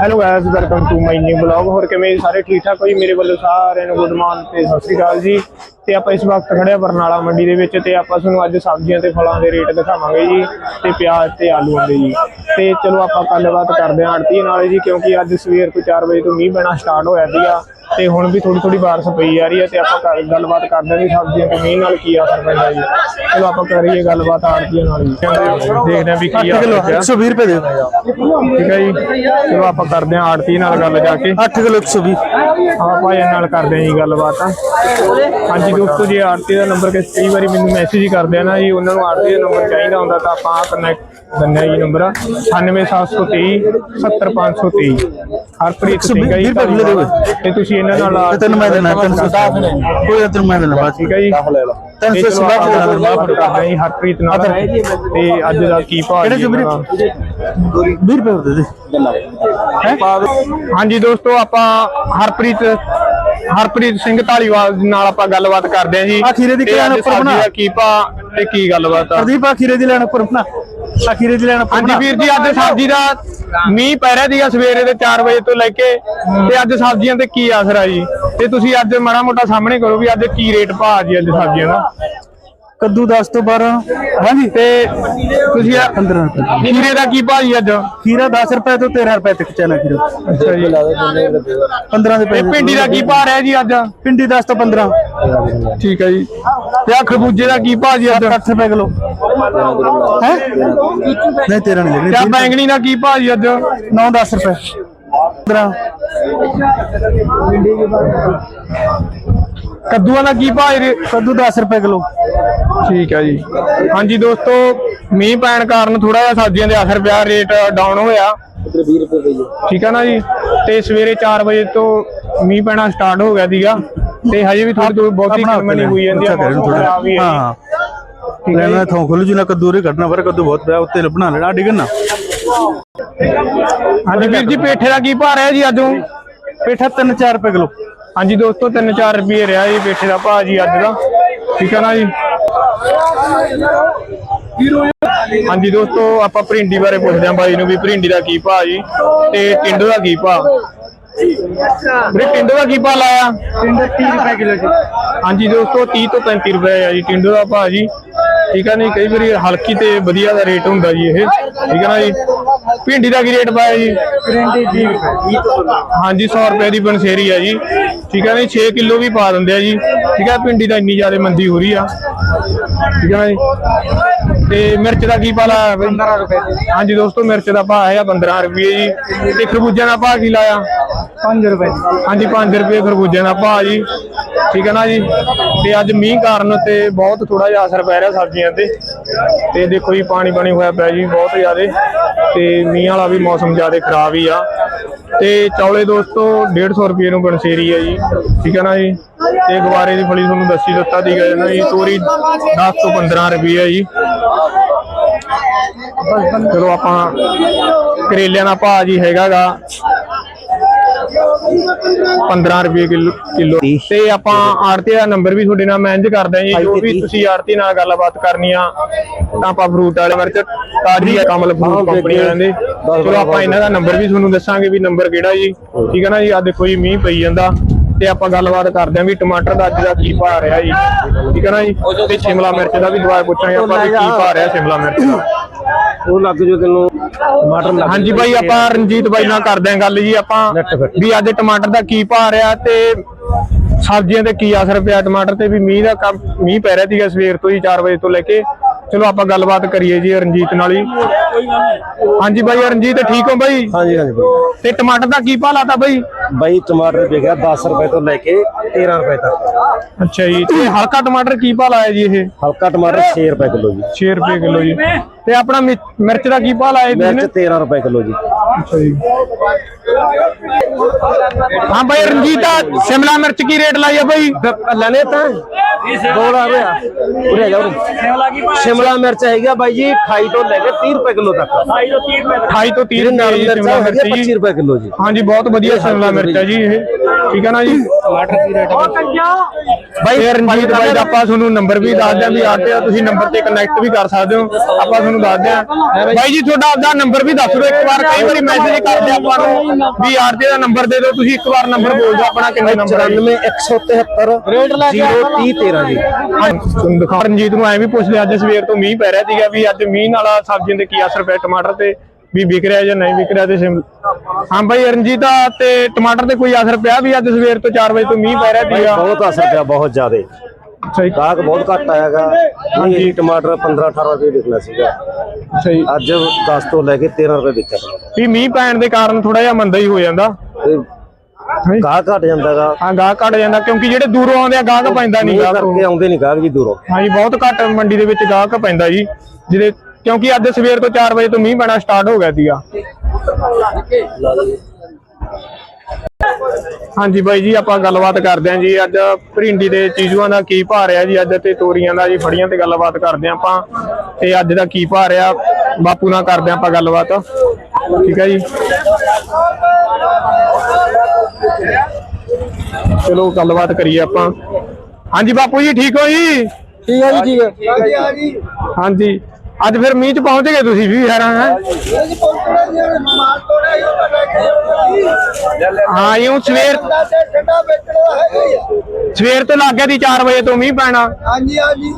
Hello guys welcome to my new blog ਹੋਰ ਕਿਵੇਂ ਸਾਰੇ ਠੀਕ ਠਾਕ ਹੋ ਜੀ? ਮੇਰੇ ਵੱਲੋਂ ਸਾਰਿਆਂ ਨੂੰ ਗੁੱਡ ਮਾਰਨਿੰਗ ਤੇ ਸਤਿ ਸ਼੍ਰੀ ਅਕਾਲ ਜੀ। ਤੇ ਆਪਾਂ ਇਸ ਵਕਤ ਖੜੇ ਆ ਬਰਨਾਲਾ ਮੰਡੀ ਦੇ ਵਿੱਚ ਤੇ ਆਪਾਂ ਤੁਹਾਨੂੰ ਅੱਜ ਸਬਜ਼ੀਆਂ ਤੇ ਫਲਾਂ ਦੇ ਰੇਟ ਦਿਖਾਵਾਂਗੇ ਜੀ ਤੇ ਪਿਆਜ਼ ਤੇ ਆਲੂਆਂ ਦੇ ਜੀ। ਤੇ ਚਲੋ ਆਪਾਂ ਗੱਲਬਾਤ ਕਰਦੇ ਹਾਂ ਆੜਤੀ ਨਾਲ ਜੀ, ਕਿਉਂਕਿ ਅੱਜ ਸਵੇਰ ਤੋਂ 4 ਵਜੇ ਤੋਂ ਮੀਂਹ ਪੈਣਾ ਸਟਾਰਟ ਹੋਇਆ ਸੀਗਾ। ਤੇ ਹੁਣ ਵੀ ਥੋੜੀ ਥੋੜੀ ਬਾਰਿਸ਼ ਪਈ ਜਾ ਰਹੀ ਹੈ ਤੇ ਆਪਾਂ ਕਰ- ਗੱਲਬਾਤ ਕਰਦੇ ਹਾਂ ਸਬਜ਼ੀਆਂ ਤੇ ਮੀਂਹ ਨਾਲ ਕੀ ਅਸਰ ਪੈਂਦਾ ਜੀ। ਚਲੋ ਆਪਾਂ ਕਰੀਏ ਗੱਲਬਾਤ ਆੜਤੀਆਂ ਨਾਲ ਜੀ ਦੇਖਦੇ ਹਾਂ ਵੀ ਕੀ ਆ 120 ਰੁਪਏ ਦੇ ਠੀਕ ਹੈ ਜੀ। ਚਲੋ ਆਪਾਂ ਕਰਦੇ ਹਾਂ ਆੜਤੀ ਨਾਲ ਗੱਲ ਜਾ ਕੇ। 8 ਕਿਲੋ 120 ਆਪਾਂ ਭਾਈ ਨਾਲ ਕਰਦੇ ਹਾਂ ਜੀ ਗੱਲਬਾਤ। ਹਾਂਜੀ ਦੋਸਤੋ ਜੀ ਆਰਤੀ ਦਾ ਨੰਬਰ ਕਿਸ ਕਈ ਵਾਰੀ ਮੈਨੂੰ ਮੈਸੇਜ ਹੀ ਕਰਦੇ ਆ ਨਾ ਜੀ ਉਹਨਾਂ ਨੂੰ ਆਰਤੀ ਦਾ ਨੰਬਰ ਚਾਹੀਦਾ ਹੁੰਦਾ ਤਾਂ ਆਪਾਂ ਕਨੈਕਟ ਹਾਂ ਜੀ ਨੰਬਰ। 98723 70523 ਹਰਪ੍ਰੀਤ ਸਿੰਘ ਹੈ ਜੀ 120 ਰੁਪਏ ਦੇ ਤੇ ਤੁਸੀਂ ਇਹਨਾਂ ਨਾਲ ਤੇ ਤੈਨੂੰ ਮੈਂ ਦੇਣਾ 310 ਕੋਈ ਨਾ ਤੈਨੂੰ ਮੈਂ ਦੇਣਾ ਬਾਅਦ ਠੀਕ ਹੈ ਜੀ। ਤਿੰਨ ਸੌ ਚਲੋ ਸਲਾਹ ਆਪਾਂ ਦੇਣਾ ਗੱਲਬਾਤ ਕਰਦੇ ਹਾਂ ਜੀ ਹਰਪ੍ਰੀਤ ਨਾਲ ਤੇ ਅੱਜ ਦਾ ਕੀ ਭਾਅ ਕਿਹੜੇ ਜੀ ਜੁਬਰੀ ਉਹਨਾਂ ਦਾ। 20 ਰੁਪਏ ਦੇ ਦੇ। ਹਾਂਜੀ ਦੋਸਤੋ ਆਪਾਂ ਹਰਪ੍ਰੀਤ ਹਰਪ੍ਰੀਤ ਸਿੰਘ ਢਾਲੀਵਾਲ ਦੇ ਨਾਲ ਆਪਾਂ ਗੱਲਬਾਤ ਕਰਦੇ ਹਾਂ ਜੀ। ਆਹ ਖੀਰੇ ਦੀ ਤੇ ਅੱਜ ਉੱਪਰ ਸਬਜ਼ੀ ਬਣਾ? ਦਾ ਕੀ ਭਾ ਤੇ ਕੀ ਗੱਲਬਾਤ ਆ? ਪ੍ਰਦੀਪ ਆਖੀਰੇ ਦੀ ਲੈਣ ਉੱਪਰ ਆਪਣਾ ਆਖੀਰੇ ਦੀ ਲੈਣ ਹਾਂਜੀ। ਵੀਰ ਜੀ ਅੱਜ ਸਬਜ਼ੀ ਦਾ ਮੀਂਹ ਪੈ ਰਿਹਾ ਸੀਗਾ ਸਵੇਰੇ ਦੇ 4 ਵਜੇ ਤੋਂ ਲੈ ਕੇ ਤੇ ਅੱਜ ਸਬਜ਼ੀਆਂ ਤੇ ਕੀ ਅਸਰ ਆ ਜੀ ਤੇ ਤੁਸੀਂ ਅੱਜ ਮਾੜਾ ਮੋਟਾ ਸਾਹਮਣੇ ਕਰੋ ਵੀ ਅੱਜ ਕੀ ਰੇਟ ਭਾਅ ਜੀ ਅੱਜ ਸਬਜ਼ੀਆਂ ਦਾ ਕੱਦੂ 10 ਤੋਂ 12 ਹਾਂਜੀ ਤੇ ਤੁਸੀਂ ਆ- 15 ਰੁਪਏ। ਖੀਰੇ ਦਾ ਕੀ ਭਾਅ ਜੀ ਅੱਜ? ਖੀਰਾ 10 ਰੁਪਏ ਤੋਂ 13 ਰੁਪਏ ਤੱਕ ਚੈਨਾ ਖੀਰਾ। ਅੱਛਾ ਜੀ। 15 ਦੇ ਤੇ ਭਿੰਡੀ ਦਾ ਕੀ ਭਾਅ ਰਿਹਾ ਜੀ ਅੱਜ? ਪਿੰਡੀ 10 ਤੋਂ 15 ਠੀਕ ਹੈ ਜੀ। ਤੇ ਆ ਖਰਬੂਜੇ ਦਾ ਕੀ ਭਾਅ ਜੀ ਅੱਜ? 8 ਰੁਪਏ ਕਿਲੋ। ਹੈ? ਨਹੀਂ 13 ਨਹੀਂ ਤੇ ਆ ਬੈਂਗਣੀ ਦਾ ਕੀ ਭਾਅ ਜੀ ਅੱਜ? 9 10 ਰੁਪਏ। 15 ਕੱਦੂਆਂ ਦਾ ਕੀ ਭਾਅ ਜੀ ਕੱਦੂ 10 ਰੁਪਏ ਕਿਲੋ। ਠੀਕ ਹੈ ਜੀ। ਹਾਂਜੀ ਦੋਸਤੋ ਮੀਂਹ ਪੈਣ ਕਾਰਨ ਥੋੜਾ ਜਿਹਾ ਸਬਜ਼ੀਆਂ ਦੇ ਅਸਰ ਪਿਆ ਰੇਟ ਡਾਊਨ ਹੋਇਆ। ਠੀਕ ਹੈ ਨਾ ਜੀ? ਤੇ ਸਵੇਰੇ 4 ਵਜੇ ਤੋਂ ਮੀਂਹ ਪੈਣਾ ਸਟਾਰਟ ਹੋ ਗਿਆ ਸੀਗਾ। ਤੇ ਹਜੇ ਵੀ ਥੋੜੀ ਥੋੜੀ ਬਹੁਤੀ ਕਿਲਮਣੀ ਹੋਈ ਜਾਂਦੀ ਆ ਹੈ। ਲੈਣਾ ਥੋਂ ਖੁੱਲ ਜੂ ਨਾ ਕੱਦੂ ਰੇ ਕੱਢਣਾ ਪਰ ਕੱਦੂ ਬਹੁਤ ਪਿਆ ਉੱਤੇ ਬਣਾ ਲੈਣਾ ਡਿਗਣਾ ਹਾਂਜੀ ਵੀਰ ਜੀ ਪੇਠੇ ਦਾ ਕੀ ਭਾਅ ਰਿਹਾ ਜੀ ਅੱਜ? ਪੇਠਾ 3-4 ਰੁਪਏ ਕਿਲੋ। ਹਾਂਜੀ ਦੋਸਤੋ 3-4 ਰੁਪਏ ਰਿਹਾ ਜੀ ਪੇਠੇ ਦਾ ਭਾਅ ਜੀ ਅੱਜ ਦਾ। ਠੀਕ ਹੈ ਨਾ ਜੀ? ਹਾਂਜੀ ਦੋਸਤੋ ਆਪਾਂ ਭਰਿੰਡੀ ਬਾਰੇ ਪੁੱਛਦੇ ਹਾਂ ਬਾਈ ਨੂੰ ਵੀ ਭਰਿੰਡੀ ਦਾ ਕੀ ਭਾਅ ਜੀ ਤੇ ਟਿੰਡੋ ਦਾ ਕੀ ਭਾਅ? ਵੀਰੇ ਟਿੰਡੋ ਦਾ ਕੀ ਭਾਅ ਲਾਇਆ? ਟਿੰਡੇ 30 ਰੁਪਏ ਕਿਲੋ ਜੀ। ਹਾਂਜੀ ਦੋਸਤੋ 30 ਤੋਂ 35 ਰੁਪਏ ਆ ਜੀ ਟਿੰਡੋ ਦਾ ਭਾਅ ਜੀ। ਠੀਕ ਹੈ ਨਹੀਂ ਕਈ ਵਾਰੀ ਹਲਕੀ ਤੇ ਵਧੀਆ ਦਾ ਰੇਟ ਹੁੰਦਾ ਜੀ ਇਹ। ਠੀਕ ਹੈ ਨਾ ਜੀ? ਭਿੰਡੀ ਦਾ ਕੀ ਰੇਟ ਪਾਇਆ ਜੀ? ਟਿੰਡੇ 30 ਰੁਪਏ। ਹਾਂਜੀ 100 ਰੁਪਏ ਦੀ ਬਨਸੇਰੀ ਆ ਜੀ। ਠੀਕ ਹੈ ਨਾ ਜੀ 6 ਕਿਲੋ ਵੀ ਪਾ ਦਿੰਦੇ ਆ ਜੀ। ਠੀਕ ਹੈ ਭਿੰਡੀ ਦਾ ਇੰਨੀ ਜ਼ਿਆਦਾ ਮੰਦੀ ਹੋ ਰਹੀ ਆ। ਠੀਕ ਹੈ ਨਾ ਜੀ। ਤੇ ਮਿਰਚ ਦਾ ਕੀ ਪਾ ਲਾਇਆ ਬਈ? 15 ਰੁਪਏ ਹਾਂਜੀ ਦੋਸਤੋ ਮਿਰਚ ਦਾ ਭਾਅ ਹੈਗਾ 15 ਰੁਪਏ ਜੀ। ਤੇ ਖਰਬੂਜਿਆਂ ਦਾ ਭਾਅ ਕੀ ਲਾਇਆ? 5 ਰੁਪਏ ਹਾਂਜੀ 5 ਰੁਪਏ ਖਰਬੂਜਿਆਂ ਦਾ ਭਾਅ ਜੀ। ਠੀਕ ਹੈ ਨਾ ਜੀ। ਤੇ ਅੱਜ ਮੀਂਹ ਕਾਰਨ ਤੇ ਬਹੁਤ ਥੋੜਾ ਜਿਹਾ ਅਸਰ ਪੈ ਰਿਹਾ ਸਬਜ਼ੀਆਂ ਤੇ। ਤੇ ਦੇਖੋ ਜੀ, ਪਾਣੀ ਪਾਣੀ ਹੋਇਆ ਪਿਆ ਜੀ ਬਹੁਤ ਜ਼ਿਆਦਾ ਤੇ ਮੀਂਹ ਵਾਲਾ ਵੀ ਮੌਸਮ ਜ਼ਿਆਦਾ ਖਰਾਬ ਹੀ ਆ। ਤੇ ਚੌਲੇ ਦੋਸਤੋ 150 ਰੁਪਏ ਨੂੰ ਬਨਸੇਰੀ ਆ ਜੀ, ਠੀਕ ਹੈ ਨਾ ਜੀ? ਤੇ ਗਵਾਰੇ ਦੀ ਫਲੀ ਤੁਹਾਨੂੰ ਦੱਸੀ ਦਿੱਤਾ ਦੀ ਗਏ ਨਾ ਜੀ ਤੋਰੀ 10 ਤੋਂ 15 ਰੁਪਏ ਆ ਜੀ। ਚਲੋ ਆਪਾਂ ਕਰੇਲਿਆਂ ਦਾ ਭਾਅ ਜੀ ਹੈਗਾਗਾ। 15 ਰੁਪਏ ਕਿਲੋ ਕਿਲੋ। ਤੇ ਆਪਾਂ ਆੜਤੀ ਦਾ ਨੰਬਰ ਵੀ ਤੁਹਾਡੇ ਨਾਲ ਮੈਂਜ ਕਰਦੇ ਜੀ ਜੋ ਵੀ ਤੁਸੀਂ ਆੜਤੀ ਨਾਲ ਗੱਲਬਾਤ ਕਰਨੀ ਆ ਤਾਂ ਆਪਾਂ ਫਰੂਟ ਵਾਲੇ ਵਰਚ ਤਾਜੀ ਆ ਕਮਲ ਫਰੂਟ ਕੰਪਨੀ ਵਾਲਿਆਂ ਦੇ। ਚਲੋ ਆਪਾਂ ਇਹਨਾਂ ਦਾ ਨੰਬਰ ਵੀ ਤੁਹਾਨੂੰ ਦੱਸਾਂਗੇ ਵੀ ਨੰਬਰ ਕਿਹੜਾ ਜੀ। ਠੀਕ ਹੈ ਨਾ ਜੀ ਆ ਦੇਖੋ ਜੀ ਮੀਂਹ ਪਈ ਜਾਂਦਾ। ਤੇ ਆਪਾਂ ਗੱਲਬਾਤ ਕਰਦੇ ਹਾਂ ਵੀ ਟਮਾਟਰ ਦਾ ਅੱਜ ਦਾ ਕੀ ਭਾਅ ਰਿਹਾ ਜੀ। ਠੀਕ ਹੈ ਨਾ ਜੀ? ਤੇ ਸ਼ਿਮਲਾ ਮਿਰਚ ਦਾ ਵੀ ਦੁਬਾਰਾ ਪੁੱਛਾਂਗੇ ਆਪਾਂ ਵੀ ਕੀ ਭਾਅ ਰਿਹਾ ਸ਼ਿਮਲਾ ਮਿਰਚ ਦਾ। ਉਹ ਲੱਗ ਜੋ ਤੈਨੂੰ ਟਮਾਟਰ ਹਾਂਜੀ ਬਾਈ ਆਪਾਂ ਰਣਜੀਤ ਬਾਈ ਨਾਲ ਕਰਦੇ ਆਂ ਗੱਲ ਜੀ। ਆਪਾਂ ਵੀ ਅੱਜ ਟਮਾਟਰ ਦਾ ਕੀ ਭਾਅ ਰਿਹਾ ਤੇ ਸਬਜ਼ੀਆਂ ਤੇ ਕੀ ਅਸਰ ਪਿਆ? ਟਮਾਟਰ ਤੇ ਵੀ ਮੀਂਹ ਦਾ ਕੰਮ ਮੀਂਹ ਪੈ ਰਿਹਾ ਸੀਗਾ ਸਵੇਰ ਤੋਂ ਹੀ 4 ਵਜੇ ਤੋਂ ਲੈ ਕੇ। ਚਲੋ ਆਪਾਂ ਗੱਲਬਾਤ ਕਰੀਏ ਜੀ ਰਣਜੀਤ ਨਾਲ ਹੀ। ਹਾਂਜੀ ਬਾਈ ਰਣਜੀਤ ਠੀਕ ਹੋ ਬਾਈ? ਹਾਂਜੀ ਹਾਂਜੀ ਤੇ ਟਮਾਟਰ ਦਾ ਕੀ ਭਾਅ ਲਾਤਾ ਬਾਈ? ਬਾਈ ਟਮਾਟਰ ਵਿਕਿਆ 10 ਰੁਪਏ ਤੋਂ ਲੈ ਕੇ 13 ਰੁਪਏ ਤੱਕ। ਅੱਛਾ ਜੀ ਤੇ ਹਲਕਾ ਟਮਾਟਰ ਕੀ ਭਾਅ ਲਾਇਆ ਜੀ ਇਹ? ਹਲਕਾ ਟਮਾਟਰ 6 ਰੁਪਏ ਕਿਲੋ ਜੀ। 6 ਰੁਪਏ ਕਿਲੋ ਜੀ। ਤੇ ਆਪਣਾ ਮਿ- ਮਿਰਚ ਦਾ ਕੀ ਭਾਅ ਲਾਇਆ ਜੀ ਮਿਰਚ ਤੁਸੀਂ 13 ਰੁਪਏ ਕਿਲੋ ਜੀ। ਅੱਛਾ ਜੀ। ਹਾਂ ਬਾਈ ਰਣਜੀਤ ਆ ਸ਼ਿਮਲਾ ਮਿਰਚ ਕੀ ਰੇਟ ਲਾਈ ਆ ਬਾਈ ਲੈਣੇ ਤਾਂ ਬੋਲ ਆ ਰਿਹਾ ਉਰੇ ਆ ਜਾ ਉਰੇ ਸ਼ਿਮਲਾ ਮਿਰਚ ਹੈਗੀ ਆ ਬਾਈ ਜੀ 28 ਤੋਂ ਲੈ ਕੇ 30 ਰੁਪਏ ਕਿਲੋ ਤੱਕ 28 ਤੋਂ 30 ਜਿਹੜੇ ਰੁਪਏ ਨਾਲ ਜੀ ਮਿਰਚ ਸ਼ਿਮਲਾ ਹੈਗੀ ਮਿਰਚ ਆ 25 ਜੀ? ਰੁਪਏ ਕਿਲੋ ਜੀ ਹਾਂਜੀ ਬਹੁਤ ਵਧੀਆ। ਸ਼ਿਮਲਾ ਮਿਰਚ ਹੈ ਜੀ ਇਹ ਠੀਕ ਹੈ ਨਾ ਜੀ ਟਮਾਟਰ ਕੀ ਰੇਟ ਬਾਈ ਇਹ ਰਣਜੀਤ ਬਾਈ ਦਾ ਆਪਾਂ ਤੁਹਾਨੂੰ ਨੰਬਰ ਵੀ ਦੱਸ ਦਿਆਂ ਵੀ ਆਤੇ ਆ ਤੁਸੀਂ ਨੰਬਰ ਤੇ ਕਨੈਕਟ ਵੀ ਕਰ ਸਕਦੇ ਹੋ। ਆਪਾਂ ਤੁਹਾਨੂੰ ਦੱਸ ਦਿਆਂ। ਬਾਈ। ਜੀ ਤੁਹਾਡਾ ਆਪਦਾ ਨੰਬਰ ਵੀ ਦੱਸ ਦਿਓ ਇੱਕ ਵਾਰ। ਕਈ ਵਾਰੀ ਮੈਸੇਜ ਕਰਦੇ ਆਪਾਂ ਨੂੰ ਵੀ ਆਰਤੇ ਦਾ ਨੰਬਰ ਦੇ ਦਿਓ। ਤੁਸੀਂ ਇੱਕ ਵਾਰ ਨੰਬਰ ਬੋਲ ਦਿਓ ਆਪਣਾ ਕਿੰਨੇ ਨੰਬਰ ਹੈ। 94 173 ਰੇਟ ਲਾ 030 13 ਜੀ। ਤੁਹਾਨੂੰ ਦਿਖਾ ਰਣਜੀਤ ਨੂੰ ਐ ਵੀ ਪੁੱਛ ਲਿਆ ਅੱਜ ਸਵੇਰ ਤੋਂ ਮੀਂਹ ਪੈ ਰਿਹਾ ਸੀਗਾ ਵੀ ਅੱਜ ਮੀਂਹ ਨਾਲ ਸਬਜ਼ੀਆਂ ਤੇ ਕੀ ਅਸਰ ਪਿਆ ਟਮਾਟਰ ਤੇ। ਵੀ ਵਿਕ ਰਿਹਾ ਜਾਂ ਨਹੀਂ ਵਿਕ ਰਿਹਾ ਤੇ ਸਿਮ ਹਾਂ ਬਾਈ ਰਣਜੀਤ ਤੇ ਟਮਾਟਰ ਤੇ ਕੋਈ ਅਸਰ ਪਿਆ ਵੀ ਅੱਜ ਸਵੇਰ ਤੋਂ 4 ਵਜੇ ਤੋਂ ਮੀਂਹ ਪੈ ਰਿਹਾ ਸੀਗਾ। ਬਹੁਤ ਅਸਰ ਪਿਆ ਬਹੁਤ ਜ਼ਿਆਦਾ। ਸਹੀ। ਗਾਹਕ ਬਹੁਤ ਘੱਟ ਆਇਆਗਾ ਹਾਂਜੀ। ਟਮਾਟਰ 15 18 ਰੁਪਏ ਵਿਕਣਾ ਸੀਗਾ। ਸਹੀ। ਅੱਜ 10 ਤੋਂ ਲੈ ਕੇ 13 ਰੁਪਏ ਵਿਕਿਆ ਵੀ ਮੀਂਹ ਪੈਣ ਦੇ ਕਾਰਨ ਥੋੜਾ ਜਿਹਾ ਮੰਦਾ ਹੀ ਹੋ ਜਾਂਦਾ। ਤੇ ਗਾਹਕ ਘਟ ਜਾਂਦਾਗਾ ਹਾਂ ਗਾਹ ਘਟ ਜਾਂਦਾ ਕਿਉਂਕਿ ਜਿਹੜੇ ਦੂਰੋਂ ਆਉਂਦੇ ਆ ਗਾਹਕ ਪੈਂਦਾ ਨਹੀਂ ਗਾਹਕ ਕਰਕੇ ਆਉਂਦੇ ਨਹੀਂ ਗਾਹਕ ਜੀ ਦੂਰੋਂ। ਹਾਂਜੀ ਬਹੁਤ ਘੱਟ ਮੰਡੀ ਦੇ ਵਿੱਚ ਗਾਹਕ ਪੈਂਦਾ ਜੀ। ਜਿਹਦੇ ਕਿਉਂਕਿ ਅੱਜ ਸਵੇਰ ਤੋਂ 4 ਵਜੇ ਤੋਂ ਮੀਂਹ ਪੈਣਾ ਸਟਾਰਟ ਹੋ ਗਿਆ ਸੀਗਾ। ਹਾਂਜੀ ਬਾਈ ਜੀ ਆਪਾਂ ਗੱਲਬਾਤ ਕਰਦੇ ਹਾਂ ਜੀ। ਅੱਜ ਭਿੰਡੀ ਦੇ ਚੀਜ਼ੂਆਂ ਦਾ ਕੀ ਭਾਅ ਰਿਹਾ ਜੀ? ਅੱਜ ਤੇ ਤੋਰੀਆਂ ਦਾ ਜੀ ਫੜੀਆਂ ਤੇ ਗੱਲਬਾਤ ਕਰਦੇ ਹਾਂ ਆਪਾਂ। ਤੇ ਅੱਜ ਦਾ ਕੀ ਭਾਅ ਰਿਹਾ? ਬਾਪੂ ਨਾਲ ਕਰਦੇ ਹਾਂ ਆਪਾਂ ਗੱਲਬਾਤ। ਠੀਕ ਹੈ ਜੀ। ਚਲੋ ਗੱਲਬਾਤ ਕਰੀਏ ਆਪਾਂ। ਹਾਂਜੀ ਬਾਪੂ ਜੀ ਠੀਕ ਹੋ ਜੀ? ਠੀਕ ਹੈ ਜੀ ਠੀਕ ਹੈ। ਹਾਂਜੀ। ਅੱਜ ਫਿਰ ਮੀਂਹ ਚ ਪਹੁੰਚ ਗਏ ਤੁਸੀਂ ਵੀ ਹੈਰਾਨ ਹੈ? ਹਾਂ ਯੂੰ ਸਵੇਰ ਸਵੇਰ ਤੋਂ ਲੱਗ ਗਿਆ ਦੀ 4 ਵਜੇ ਤੋਂ ਮੀਂਹ ਪੈਣਾ। ਹਾਂਜੀ ਹਾਂਜੀ।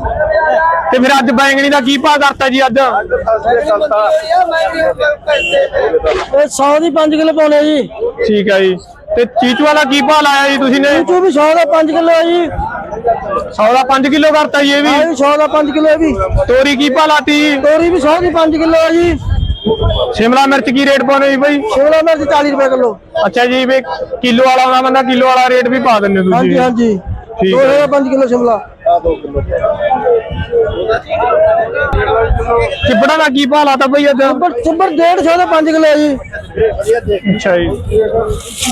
ਤੇ ਫਿਰ ਅੱਜ ਬੈਂਗਣੀ ਦਾ ਕੀ ਭਾਅ ਕਰਤਾ ਜੀ ਅੱਜ? ਇਹ 100 ਦੀ 5 ਕਿਲੋ ਪਾਉਣੇ ਜੀ। ਠੀਕ ਹੈ ਜੀ। ਤੇ ਚੀਚੂ ਵਾਲਾ ਕੀ ਭਾਅ ਲਾਇਆ ਜੀ ਤੁਸੀਂ ਨੇ? ਤੂੰ ਵੀ 100 ਦਾ 5 ਕਿਲੋ ਹੈ ਜੀ। 100 ਦਾ 5 ਕਿਲੋ ਕਰਤਾ ਜੀ ਇਹ ਆ ਵੀ ਵੀ 100 ਦਾ 5 ਕਿਲੋ ਹੈ ਵੀ। ਤੋਰੀ ਕੀ ਭਾਅ ਲਾਤੀ ਜੀ? ਤੋਰੀ ਵੀ 100 ਦੀ 5 ਕਿਲੋ ਹੈ ਜੀ। ਸ਼ਿਮਲਾ ਮਿਰਚ ਕੀ ਰੇਟ ਪਾਉਣੇ ਜੀ ਬਾਈ? ਸ਼ਿਮਲਾ ਮਿਰਚ 40 ਰੁਪਏ ਕਿਲੋ। ਅੱਛਾ ਜੀ ਵੀ ਕਿਲੋ ਵਾਲਾ ਆਉਂਦਾ ਬੰਦਾ ਕਿਲੋ ਵਾਲਾ ਰੇਟ ਵੀ ਪਾ ਦਿੰਦੇ ਹੋ ਹਾਂਜੀ ਤੁਸੀਂ। ਹਾਂਜੀ ਠੀਕ 200 ਹੈ। ਦਾ 5 ਕਿਲੋ ਸ਼ਿਮਲਾ। ਚਿਪੜਾ ਦਾ ਕੀ ਭਾਅ ਲਾਤਾ ਬਈ ਅੱਜ? ਚੁੱਬਰ 150 ਦਾ 5 ਕਿਲੋ ਜੀ। ਅੱਛਾ ਜੀ।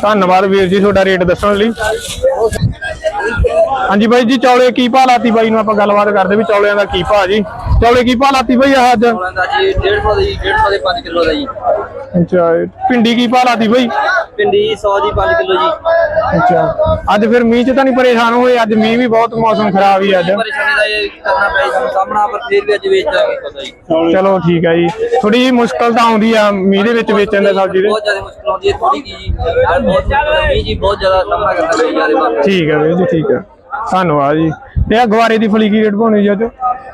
ਧੰਨਵਾਦ ਵੀਰ ਜੀ ਤੁਹਾਡਾ ਰੇਟ ਦੱਸਣ ਲਈ। ਹਾਂਜੀ ਬਾਈ ਜੀ ਚੌਲੇ ਕੀ ਭਾਅ ਲਾਤੀ ਬਾਈ ਨੂੰ ਆਪਾਂ ਗੱਲਬਾਤ ਕਰਦੇ ਵੀ ਚੌਲਿਆਂ ਦਾ ਕੀ ਭਾਅ ਜੀ? ਚੌਲੇ ਕੀ ਭਾਅ ਲਾਤੀ ਬਾਈ ਆਹ ਅੱਜ? ਦਾ ਜੀ 150 ਦੀ 150 ਦੇ 5 ਕਿਲੋ ਦਾ ਜੀ। ਅੱਛਾ ਭਿੰਡੀ ਕੀ ਭਾਅ ਲਾਤੀ ਬਾਈ? ਭਿੰਡੀ 100 ਦੀ 5 ਕਿਲੋ ਜੀ। ਅੱਛਾ ਅੱਜ ਫਿਰ ਮੀਂਹ ਚ ਤਾਂ ਨਹੀਂ ਪਰੇਸ਼ਾਨ ਹੋਏ ਅੱਜ ਮੀਂਹ ਵੀ ਬਹੁਤ ਮੌਸਮ ਖਰਾਬ ਹੀ ਅੱਜ। ਪਰੇਸ਼ਾਨੀ ਦਾ ਇਹ ਕਰਨਾ ਪਿਆ ਜੀ ਸਾਨੂੰ ਸਾਹਮਣਾ ਪਰ ਫਿਰ ਵੀ ਅੱਜ ਵੇਚ ਦਾਂਗੇ ਪਤਾ ਜੀ ਚਲੋ ਠੀਕ ਹੈ ਜੀ। ਥੋੜੀ ਜਿਹੀ ਮੁਸ਼ਕਲ ਤਾਂ ਆਉਂਦੀ ਆ ਮੀਂਹ ਦੇ ਵਿੱਚ ਵੇਚਣ ਦਾ ਸਬਜ਼ੀ ਦੇ। ਬਹੁਤ ਜ਼ਿਆਦਾ ਮੁਸ਼ਕਲ ਆਉਂਦੀ ਹੈ ਥੋੜੀ ਕੀ ਜੀ। ਯਾਰ ਬਹੁਤ ਜੀ ਜ਼ਿਆਦਾ ਸਾਹਮਣਾ ਕਰਨਾ ਪਿਆ ਯਾਰ ਇਹ ਬਾਤ ਠੀਕ ਹੈ ਵੀਰ ਜੀ ਠੀਕ ਹੈ ਧੰਨਵਾਦ ਜੀ। ਤੇ ਆ ਗਵਾਰੇ ਦੀ ਫਲੀ ਕੀ ਰੇਟ ਪਾਉਣੀ ਜੀ ਅੱਜ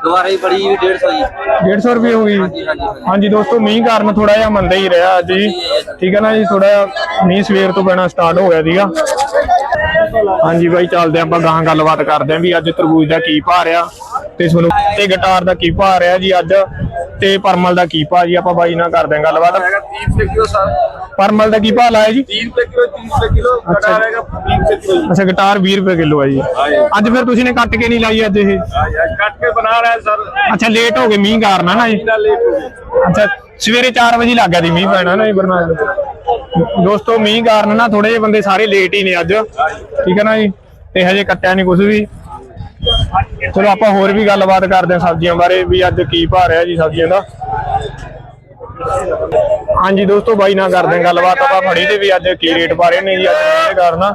ਦੁਬਾਰੇ ਬੜੀ ਵੀ 150 ਜੀ 150 ਰੁਪਏ ਹੋ ਗਈ। ਹਾਂਜੀ ਦੋਸਤੋ ਮੀਂਹ ਕਾਰਨ ਥੋੜਾ ਜਿਹਾ ਮੰਦਾ ਹੀ ਰਿਹਾ ਅੱਜ ਜੀ। ਠੀਕ ਹੈ ਨਾ ਜੀ ਥੋੜਾ ਮੀਂਹ ਸਵੇਰ ਤੋਂ ਪੈਣਾ ਸਟਾਰਟ ਹੋ ਗਿਆ ਸੀਗਾ। ਹਾਂਜੀ ਬਾਈ ਚੱਲਦੇ ਆਪਾਂ ਗਾਂ ਗੱਲਬਾਤ ਕਰਦੇ ਆਂ ਵੀ ਅੱਜ ਤਰਬੂਜ ਦਾ ਕੀ ਭਾਅ ਰਿਹਾ ਤੇ ਸੁਣੋ ਤੇ ਗਿਟਾਰ ਦਾ ਕੀ ਭਾਅ ਰਿਹਾ ਜੀ ਅੱਜ ਤੇ ਪਰਮਲ ਦਾ ਕੀ ਭਾਅ ਜੀ ਆਪਾਂ ਬਾਈ ਨਾਲ ਕਰਦੇ ਆਂ ਗੱਲਬਾਤ। ਹੈਗਾ 30 ਸਰ। ਪਰਮਲ ਦਾ ਕੀ ਭਾਅ ਲਾਇਆ ਜੀ? 30 ਰੁਪਏ ਕਿਲੋ 30 ਰੁਪਏ ਕਿਲੋ ਕਟਾ ਰਹੇਗਾ 20 ਰੁਪਏ ਕਿਲੋ ਅੱਛਾ ਗਿਟਾਰ 20 ਰੁਪਏ ਕਿਲੋ ਹੈ ਜੀ। ਅੱਜ ਫਿਰ ਤੁਸੀਂ ਨੇ ਕੱਟ ਕੇ ਨਹੀਂ ਲਾਈ ਅੱਜ ਇਹ? ਕੱਟ ਕੇ ਬਣਾ ਰਿਹਾ ਸਰ। ਅੱਛਾ ਲੇਟ ਹੋ ਗਏ ਮੀਂਹ ਕਾਰਨ ਹੈ ਨਾ ਜੀ। ਅੱਛਾ ਸਵੇਰੇ 4 ਵਜੇ ਲੱਗ ਗਿਆ ਦੀ ਮੀਂਹ ਪੈਣਾ ਨਾ ਜੀ ਬਰਨਾਲ ਦੋਸਤੋ ਮੀਂਹ ਕਾਰਨ ਨਾ ਥੋੜੇ ਜਿਹੇ ਬੰਦੇ ਸਾਰੇ ਲੇਟ ਹੀ ਨੇ ਅੱਜ। ਠੀਕ ਹੈ ਨਾ ਜੀ? ਤੇ ਹਜੇ ਕੱਟਿਆ ਨਹੀਂ ਕੁਝ ਵੀ। ਚਲੋ ਆਪਾਂ ਹੋਰ ਵੀ ਗੱਲਬਾਤ ਕਰਦੇ ਹਾਂ ਸਬਜ਼ੀਆਂ ਬਾਰੇ ਵੀ ਅੱਜ ਕੀ ਭਾਅ ਰਿਹਾ ਜੀ ਸਬਜ਼ੀਆਂ ਦਾ। ਹਾਂਜੀ ਦੋਸਤੋ ਬਾਈ ਨਾਲ ਕਰਦੇ ਹਾਂ ਗੱਲਬਾਤ, ਆਪਾਂ ਫੜੀ ਦੇ ਵੀ ਅੱਜ ਕੀ ਰੇਟ ਪਾ ਰਹੇ ਨੇ ਜੀ, ਅੱਜ ਮੀਂਹ ਕਾਰਨ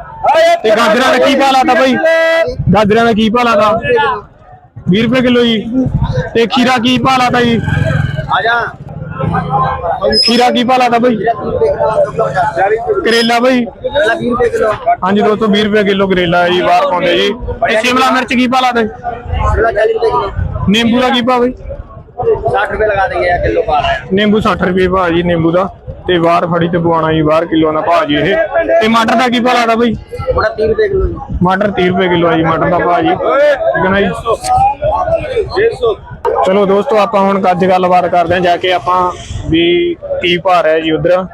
ਤੇ ਗਾਜਰਾਂ ਦਾ ਕੀ ਭਾਅ ਲਾਤਾ ਬਾਈ? ਗਾਜਰਾਂ ਦਾ ਕੀ ਭਾਅ ਲਾਤਾ? 20 ਰੁਪਏ ਕਿਲੋ ਜੀ। ਤੇ ਖੀਰਾ ਕੀ ਭਾਅ ਲਾਤਾ ਜੀ? ਖੀਰਾ ਕੀ ਭਾਅ ਲਾਤਾ ਬਈ? ਕਰੇਲਾ ਬਈ? ਹਾਂਜੀ ਦੋਸਤੋ 20 ਰੁਪਏ ਕਿਲੋ ਕਰੇਲਾ ਹੈ ਜੀ, ਬਾਹਰ ਪਾਉਂਦੇ ਜੀ। ਤੇ ਸ਼ਿਮਲਾ ਮਿਰਚ ਕੀ ਭਾਅ ਲਾਤਾ ਜੀ? ਨਿੰਬੂ ਦਾ ਕੀ ਭਾਅ ਬਈ? ਨਿੰਬੂ 60 ਰੁਪਏ ਭਾਅ ਜੀ ਨਿੰਬੂ ਦਾ। ਤੇ ਬਾਹਰ ਫੜੀ ਤੇ ਪਵਾਣਾ ਜੀ ਬਾਹਰ ਕਿਲੋ ਦਾ ਭਾਅ ਜੀ ਇਹ। ਟਮਾਟਰ ਦਾ ਕੀ ਭਾਅ ਲਾਦਾ ਬਈ? ਬੜਾ 30 ਰੁਪਏ ਕਿਲੋ ਜੀ। ਮਟਰ ਦਾ ਭਾਅ ਜੀ। ਠੀਕ ਚਲੋ ਦੋਸਤੋ ਆਪਾਂ ਹੁਣ ਅੱਜ ਗੱਲਬਾਤ ਕਰਦੇ ਹਾਂ ਜਾ ਕੇ ਆਪਾਂ ਵੀ ਕੀ ਭਾਅ ਰਿਹਾ ਜੀ ਉਧਰ।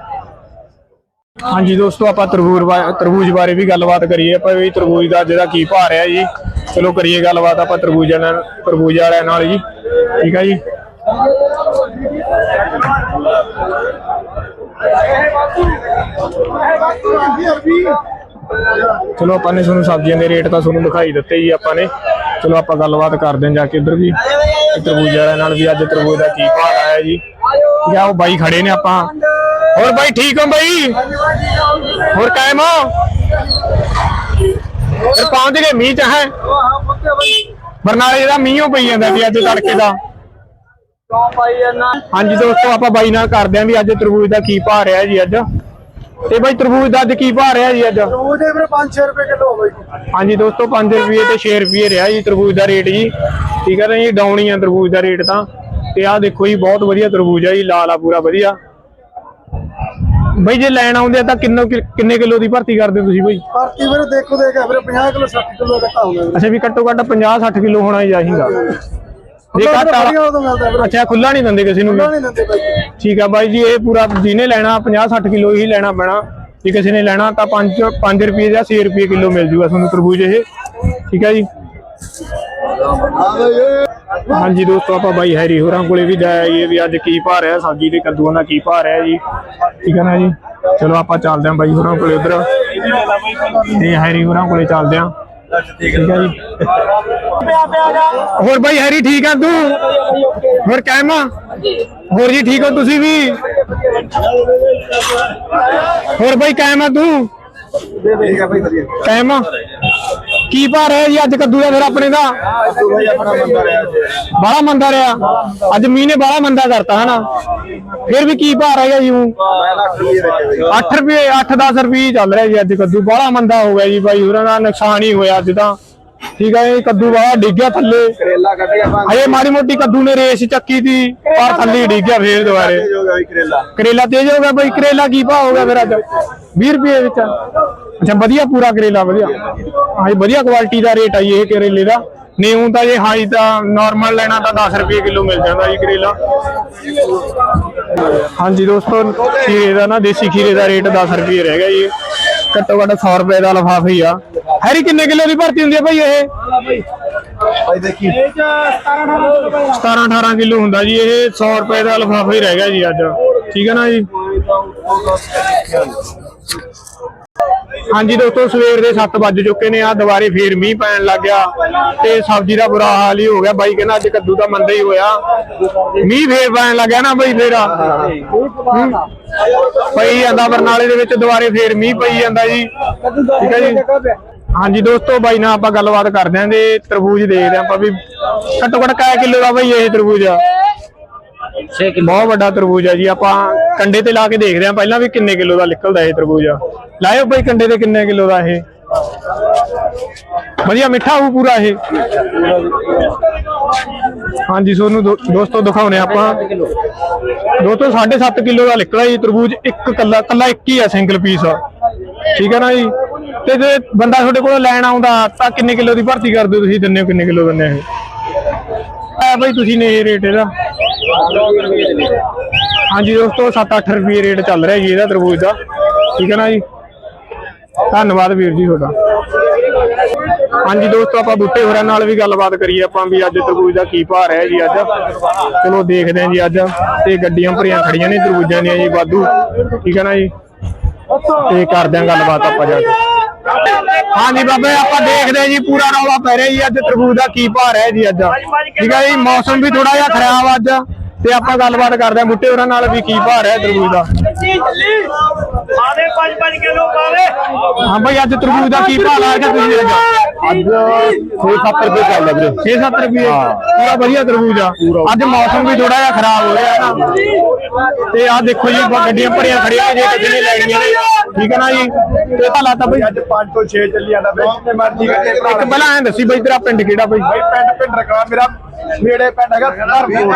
ਹਾਂਜੀ ਦੋਸਤੋ ਆਪਾਂ ਤਰਬੂਜ ਤਰਬੂਜ ਬਾਰੇ ਵੀ ਗੱਲਬਾਤ ਕਰੀਏ। ਆਪਾਂ ਵੀ ਤਰਬੂਜ ਦਾ ਜਿਹੜਾ ਕੀ ਭਾਅ ਰਿਹਾ ਜੀ। ਚਲੋ ਕਰੀਏ ਗੱਲਬਾਤ ਆਪਾਂ ਤਰਬੂਜ ਨਾਲ ਤਰਬੂਜ ਵਾਲਿਆਂ ਨਾਲ ਜੀ। ਠੀਕ ਹੈ ਜੀ? ਚਲੋ ਆਪਾਂ ਨੇ ਤੁਹਾਨੂੰ ਸਬਜ਼ੀਆਂ ਦੇ ਰੇਟ ਤਾਂ ਤੁਹਾਨੂੰ ਦਿਖਾਈ ਦਿੱਤੇ ਜੀ ਆਪਾਂ ਨੇ। ਚਲੋ ਆਪਾਂ ਗੱਲਬਾਤ ਕਰਦੇ ਹਾਂ ਜਾ ਕੇ ਉਧਰ ਵੀ। ਤਰਬੂਜ ਵਾਲਿਆਂ ਨਾਲ ਵੀ ਅੱਜ ਤਰਬੂਜ ਦਾ ਕੀ ਭਾਅ ਆਇਆ ਜੀ। ਠੀਕ ਆ, ਉਹ ਬਾਈ ਖੜੇ ਨੇ ਆਪਾਂ। ਹੋਰ ਬਾਈ ਠੀਕ ਹੋ ਬਾਈ? ਹੋਰ ਕਾਇਮ ਹੋ? ਫਿਰ ਪਹੁੰਚ ਗਏ, ਮੀਂਹ ਚ ਹੈ। ਬਰਨਾਲੇ ਦਾ ਮੀਂਹੋਂ ਪਈ ਜਾਂਦਾ ਵੀ ਅੱਜ ਤੜਕੇ ਦਾ। ਹਾਂਜੀ ਦੋਸਤੋ ਆਪਾਂ ਬਾਈ ਨਾਲ ਕਰਦੇ ਆਂ ਵੀ ਅੱਜ ਤਰਬੂਜ ਦਾ ਕੀ ਭਾਅ ਰਿਹਾ ਜੀ ਅੱਜ। ਤੇ ਬਾਈ ਤਰਬੂਜ ਦਾ ਅੱਜ ਕੀ ਭਾਅ ਰਿਹਾ ਜੀ ਅੱਜ? ਉਹਦੇ ਵੀਰੇ 5-6 ਰੁਪਏ ਕਿਲੋ ਹੋਵੇ ਹਾਂਜੀ ਦੋਸਤੋ 5 ਰੁਪਏ ਤੇ 6 ਰੁਪਏ ਰਿਹਾ ਜੀ ਤਰਬੂਜ ਦਾ ਰੇਟ ਜੀ। ਠੀਕ ਹੈ ਨਾ ਜੀ ਹੀ ਆ ਤਰਬੂਜ ਦਾ ਰੇਟ ਤਾਂ। ਤੇ ਆਹ ਦੇਖੋ ਜੀ ਬਹੁਤ ਵਧੀਆ ਤਰਬੂਜ ਆ ਜੀ ਲਾਲ ਆ ਪੂਰਾ ਵਧੀਆ। ਬਈ ਜੇ ਲੈਣ ਆਉਂਦੇ ਆ ਤਾਂ ਕਿੰਨੇ ਕਿੰਨੇ ਕਿਲੋ ਦੀ ਭਰਤੀ ਕਰਦੇ ਹੋ ਤੁਸੀਂ ਬਈ? ਭਰਤੀ ਵੀਰੇ ਦੇਖੋ ਦੇਖ ਵੀਰੇ 50 ਕਿਲੋ 60 ਕਿਲੋ ਘਟਾ ਹੋਊਗਾ ਅੱਛਾ ਵੀ ਘੱਟੋ ਘੱਟ 50 60 ਕਿਲੋ ਹੋਣਾ ਹੀ ਚਾਹੀਦਾ ਅੱਛਾ ਖੁੱਲਾ ਨਹੀਂ ਦਿੰਦੇ ਕਿਸੇ ਨੂੰ ਨਹੀਂ ਦਿੰਦੇ ਬਾਈ ਠੀਕ ਆ ਬਾਈ ਜੀ ਇਹ ਪੂਰਾ ਜਿਹਨੇ ਲੈਣਾ 50 60 ਕਿਲੋ ਹੀ ਲੈਣਾ ਪੈਣਾ। ਜੇ ਕਿਸੇ ਨੇ ਲੈਣਾ ਤਾਂ 5 5 ਰੁਪਏ ਜਾਂ 6 ਰੁਪਏ ਕਿਲੋ ਮਿਲ ਜੂਗਾ ਤੁਹਾਨੂੰ ਤਰਬੂਜ ਇਹ। ਠੀਕ ਹੈ ਜੀ? ਹਾਂਜੀ ਦੋਸਤੋ ਆਪਾਂ ਬਾਈ ਹੈਰੀ ਹੋਰਾਂ ਕੋਲੇ ਵੀ ਜਾਈਏ ਵੀ ਅੱਜ ਕੀ ਭਾਅ ਰਿਹਾ ਸਬਜ਼ੀ ਤੇ ਕੱਦੂਆਂ ਦਾ ਕੀ ਭਾਅ ਰਿਹਾ ਜੀ। ਠੀਕ ਹੈ ਨਾ ਜੀ? ਚਲੋ ਆਪਾਂ ਚੱਲਦੇ ਆਂ ਬਾਈ ਹੋਰਾਂ ਕੋਲੇ ਉਧਰ। ਤੇ ਹੈਰੀ ਹੋਰਾਂ ਕੋਲੇ ਚੱਲਦੇ ਆਂ। ਹੈ ਹੋਰ ਬਾਈ ਹੈਰੀ ਠੀਕ ਆ ਤੂੰ? ਹੋਰ ਕਹਿਮਾ ਹੋਰ ਜੀ ਠੀਕ ਹੋ ਤੁਸੀਂ ਵੀ? ਹੋਰ ਬਾਈ ਕਾਇਮ ਆ ਤੂੰ? ਠੀਕ ਆ ਬਾਈ ਵਧੀਆ। ਕਾਇਮ ਕੀ ਭਾਅ ਰਿਹਾ ਜੀ ਅੱਜ ਕੱਦੂ ਦਾ ਫਿਰ ਆਪਣੇ ਦਾ? ਤੂੰ ਬਾਹਲਾ ਮੰਦਾ ਰਿਹਾ। ਅੱਜ ਮੀਂਹ ਨੇ ਬਾਹਲਾ ਮੰਦਾ ਕਰਤਾ, ਹਨਾ? ਫਿਰ ਵੀ ਕੀ ਭਾਅ ਰਿਹਾ ਜੀ ਊਂ? 8 ਰੁਪਏ 8-10 ਰੁਪਏ ਚੱਲ ਰਿਹਾ ਜੀ ਅੱਜ ਕੱਦੂ। ਬਾਹਲਾ ਮੰਦਾ ਹੋ ਗਿਆ ਜੀ ਭਾਈ ਹੋਰਾਂ ਦਾ ਨੁਕਸਾਨ ਹੀ ਹੋਇਆ ਅੱਜ ਤਾਂ। ਠੀਕ ਹੈ ਇਹ ਕੱਦੂ ਬਾਹਲਾ ਡਿੱਗ ਗਿਆ ਥੱਲੇ। ਕਰੇਲਾ ਕੱਢਿਆ ਪੰਜ ਹਜੇ ਮਾੜੀ ਮੋਟੀ ਕੱਦੂ ਨੇ ਰੇਸ ਚੱਕੀ ਤੀ ਪਰ ਥੱਲੇ ਹੀ ਡਿੱਗ ਗਿਆ ਫੇਰ ਦੁਬਾਰੇ। ਕਰੇਲਾ ਕਰੇਲਾ ਤੇਜ਼ ਹੋ ਗਿਆ ਬਈ, ਕਰੇਲਾ ਕੀ ਭਾਅ ਹੋ ਗਿਆ ਫਿਰ ਅੱਜ? 20 ਰੁਪਏ ਵਿੱਚ। ਅੱਛਾ ਵਧੀਆ ਪੂਰਾ ਕਰੇਲਾ ਵਧੀਆ। ਹਾਂਜੀ ਵਧੀਆ ਕੁਆਲਿਟੀ ਦਾ ਰੇਟ ਆ ਜੀ ਇਹ ਕਰੇਲੇ ਦਾ। ਹੁਣ ਤਾਂ ਜੇ ਹਾਈ ਤਾਂ ਨਾਰਮਲ ਲੈਣਾ ਤਾਂ 10 ਰੁਪਏ ਕਿਲੋ ਮਿਲ ਜਾਂਦਾ ਜੀ ਕਰੇਲਾ। ਹਾਂਜੀ ਦੋਸਤੋ ਖੀਰੇ ਦਾ ਨਾ ਦੇਸੀ ਖੀਰੇ ਦਾ ਰੇਟ 10 ਰੁਪਏ ਰਹਿ ਗਿਆ ਜੀ। ਘੱਟੋ ਘੱਟ 100 ਰੁਪਏ ਦਾ ਲਫਾਫਾ ਹੀ ਆ। ਹੈਰੀ ਕਿੰਨੇ ਕਿਲੋ ਦੀ ਭਰਤੀ ਹੁੰਦੀ ਹੈ ਭਾਈ ਇਹ? ਦੇਖੀ। 17 18 ਕਿਲੋ ਹੁੰਦਾ ਜੀ ਇਹ 100 ਰੁਪਏ ਦਾ ਲਫਾਫਾ ਹੀ ਰਹਿ ਗਿਆ ਜੀ ਅੱਜ। ਠੀਕ ਹੈ ਨਾ ਜੀ? ਹਾਂਜੀ ਦੋਸਤੋ, ਸਵੇਰ ਦੇ 7 ਵੱਜ ਚੁੱਕੇ ਨੇ ਆ, ਦੁਬਾਰੇ ਫੇਰ ਮੀਂਹ ਪੈਣ ਲੱਗ ਗਿਆ ਤੇ ਸਬਜ਼ੀ ਦਾ ਬੁਰਾ ਹਾਲ ਹੀ ਹੋ ਗਿਆ। ਬਾਈ ਕਹਿੰਦਾ ਅੱਜ ਕੱਦੂ ਦਾ ਮੰਦਾ ਹੀ ਹੋਇਆ। ਮੀਂਹ ਫੇਰ ਪੈਣ ਲੱਗਿਆ ਨਾ ਬਾਈ ਫੇਰ। ਪਈ ਜਾਂਦਾ ਬਰਨਾਲੇ ਦੇ ਵਿੱਚ, ਦੁਬਾਰੇ ਫੇਰ ਮੀਂਹ ਪਈ ਜਾਂਦਾ ਜੀ। ਠੀਕ ਹੈ ਜੀ। ਹਾਂਜੀ ਦੋਸਤੋ, ਬਾਈ ਨਾਲ ਆਪਾਂ ਗੱਲਬਾਤ ਕਰਦੇ ਆਂ ਤੇ ਤਰਬੂਜ ਦੇਖਦੇ ਆਂ ਆਪਾਂ ਵੀ ਘੱਟੋ ਘੱਟ ਕਾਇਆ ਕਿਲੋ ਦਾ ਬਾਈ ਇਹ ਤਰਬੂਜ? ਬਹੁਤ ਵੱਡਾ ਤਰਬੂਜ ਆ ਜੀ, ਆਪਾਂ ਕੰਡੇ ਤੇ ਲਾ ਕੇ ਦੇਖਦੇ ਆਂ ਪਹਿਲਾਂ ਵੀ ਕਿੰਨੇ ਕਿਲੋ ਦਾ ਨਿਕਲਦਾ ਇਹ ਤਰਬੂਜ। ਆ ਲਾਇਓ ਬਾਈ ਕੰਡੇ ਤੇ ਕਿੰਨੇ ਕਿਲੋ ਦਾ ਇਹ? ਵਧੀਆ, ਮਿੱਠਾ ਹੋਊ ਪੂਰਾ ਇਹ। ਹਾਂਜੀ ਤੁਹਾਨੂੰ ਦੋਸਤੋ ਦਿਖਾਉਣੇ ਆਪਾਂ। ਦੋਸਤੋ 7.5 ਕਿਲੋ ਦਾ ਨਿਕਲਿਆ ਜੀ ਤਰਬੂਜ, ਇੱਕ ਕੱਲਾ ਕੱਲਾ ਇੱਕ ਹੀ ਆ ਸਿੰਗਲ ਪੀਸ। ਠੀਕ ਹੈ ਨਾ ਜੀ? ਤੇ ਜੇ ਬੰਦਾ ਤੁਹਾਡੇ ਕੋਲ ਲੈਣ ਆਉਂਦਾ, ਤਾਂ ਕਿੰਨੇ ਕਿਲੋ ਦੀ ਭਰਤੀ ਕਰਦੇ ਹੋ ਤੁਸੀਂ ਦਿੰਦੇ ਹੋ ਕਿੰਨੇ ਕਿਲੋ ਦਿੰਦੇ ਹੋ ਆ ਬਈ ਤੁਸੀਂ ਨੇ ਇਹ ਰੇਟ ਇਹਦਾ। ਹਾਂਜੀ ਦੋਸਤੋ 7-8 ਰੁਪਏ ਰੇਟ ਚੱਲ ਰਿਹਾ ਜੀ ਇਹਦਾ ਤਰਬੂਜ ਦਾ। ਠੀਕ ਹੈ ਨਾ ਜੀ? ਧੰਨਵਾਦ ਵੀਰ ਜੀ ਤੁਹਾਡਾ। ਹਾਂਜੀ ਦੋਸਤੋ, ਆਪਾਂ ਬੂਟੇ ਹੋਰਾਂ ਨਾਲ ਵੀ ਗੱਲਬਾਤ ਕਰੀਏ, ਆਪਾਂ ਵੀ ਅੱਜ ਤਰਬੂਜ ਦਾ ਕੀ ਭਾਅ ਰਿਹਾ ਜੀ ਅੱਜ। ਚਲੋ ਦੇਖਦੇ ਹਾਂ ਜੀ ਅੱਜ। ਤੇ ਗੱਡੀਆਂ ਭਰੀਆਂ ਖੜੀਆਂ ਨੇ, ਤਰਬੂਜਾਂ ਦੀਆਂ ਜੀ ਵਾਧੂ। ਠੀਕ ਹੈ ਨਾ ਜੀ? ਤੇ ਕਰਦੇ ਹਾਂ ਗੱਲਬਾਤ ਆਪਾਂ ਜਾ ਕੇ। ਹਾਂਜੀ ਬਾਬੇ, ਆਪਾਂ ਦੇਖਦੇ ਹਾਂ ਜੀ, ਪੂਰਾ ਰੌਲਾ ਪੈ ਰਿਹਾ ਜੀ ਅੱਜ ਤਰਬੂਜ ਦਾ ਕੀ ਭਾਅ ਰਿਹਾ ਜੀ ਅੱਜ। ਠੀਕ ਹੈ ਜੀ, ਮੌਸਮ ਵੀ ਥੋੜਾ ਜਿਹਾ ਖਰਾਬ ਅੱਜ। ਤੇ ਆਪਾਂ ਗੱਲਬਾਤ ਕਰਦੇ ਹਾਂ ਬੂਟੇ ਹੋਰਾਂ ਨਾਲ ਵੀ ਕੀ ਭਾਰ ਹੈ ਤਰਬੂਜ ਦਾ। ਆਦੇ 5-5 ਕਿਲੋ ਪਾਵੇ। ਹਾਂ ਭਾਈ ਅੱਜ ਤਰਬੂਜ ਦਾ ਕੀ ਭਾਅ ਲਾਇਆ ਤੁਸੀਂ ਅੱਜ ਅੱਜ 6-7 ਰੁਪਏ ਚੱਲ ਰਿਹਾ ਵੀਰੇ 6-7 ਰੁਪਏ? ਪੂਰਾ ਵਧੀਆ ਤਰਬੂਜ ਆ। ਅੱਜ ਮੌਸਮ ਵੀ ਥੋੜਾ ਜਿਹਾ ਖਰਾਬ ਹੋ ਰਿਹਾ ਨਾ। ਤੇ ਆਹ ਦੇਖੋ ਜੀ ਗੱਡੀਆਂ ਭਰੀਆਂ ਖੜੀਆਂ ਨੇ ਜੇ ਕਿਸੇ ਨੇ ਲੈਣੀਆਂ ਨੇ। ਠੀਕ ਹੈ ਨਾ ਜੀ? ਤੇ ਤਾਂ ਲਾਤਾ ਬਈ। ਅੱਜ 5 ਤੋਂ 6 ਚੱਲੀ ਜਾਂਦਾ ਬਾਈ। ਜਿੰਨੇ ਮਰਜ਼ੀ ਇੱਕ ਪਹਿਲਾਂ ਐਂ ਦੱਸੀ ਬਈ ਤੇਰਾ ਪਿੰਡ ਕਿਹੜਾ ਬਈ? ਬਾਈ ਪਿੰਡ ਪਿੰਡ ਰਕਾ ਮੇਰਾ ਨੇੜੇ ਪਿੰਡ ਹੈਗਾ ਧਰਮਪੁਰ।